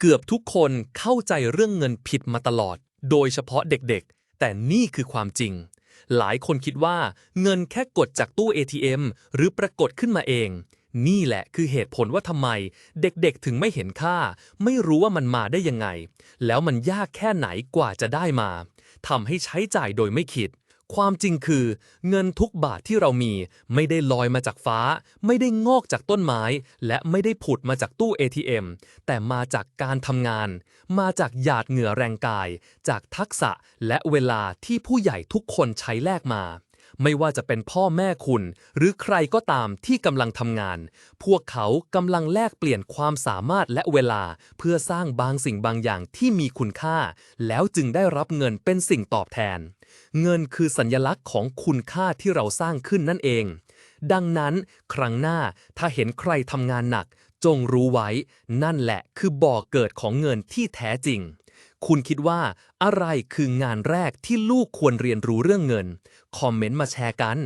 เกือบทุกคนเข้าใจเรื่องเงินผิดมาตลอด โดยเฉพาะเด็กๆ แต่นี่คือความจริง หลายคนคิดว่าเงินแค่กดจากตู้ ATM หรือปรากฏขึ้นมาเอง นี่แหละคือเหตุผลว่าทำไม เด็กๆ ถึงไม่เห็นค่า ไม่รู้ว่ามันมาได้ยังไง แล้วมันยากแค่ไหนกว่าจะได้มาทำให้ใช้จ่ายโดยไม่คิด ความจริงคือ เงินทุกบาทที่เรามี ไม่ได้ลอยมาจากฟ้า ไม่ได้งอกจากต้นไม้ และไม่ได้ผุดมาจากตู้ ATM แต่มาจากการทำงาน มาจากหยาดเหงื่อแรงกาย จากทักษะและเวลาที่ผู้ใหญ่ทุกคนใช้แลกมา ไม่ว่าจะเป็นพ่อแม่คุณ หรือใครก็ตามที่กำลังทำงาน พวกเขากำลังแลกเปลี่ยนความสามารถและเวลา เพื่อสร้างบางสิ่งบางอย่างที่มีคุณค่า แล้วจึงได้รับเงินเป็นสิ่งตอบแทน เงินคือสัญลักษณ์ของคุณค่าที่เราสร้างขึ้นนั่นเอง ดังนั้น ครั้งหน้าถ้าเห็นใครทำงานหนัก จงรู้ไว้ นั่นแหละคือบ่อเกิดของเงินที่แท้จริง คุณคิดว่าอะไรคืองานแรกที่ลูกควรเรียนรู้เรื่องเงิน คอมเมนต์มาแชร์กัน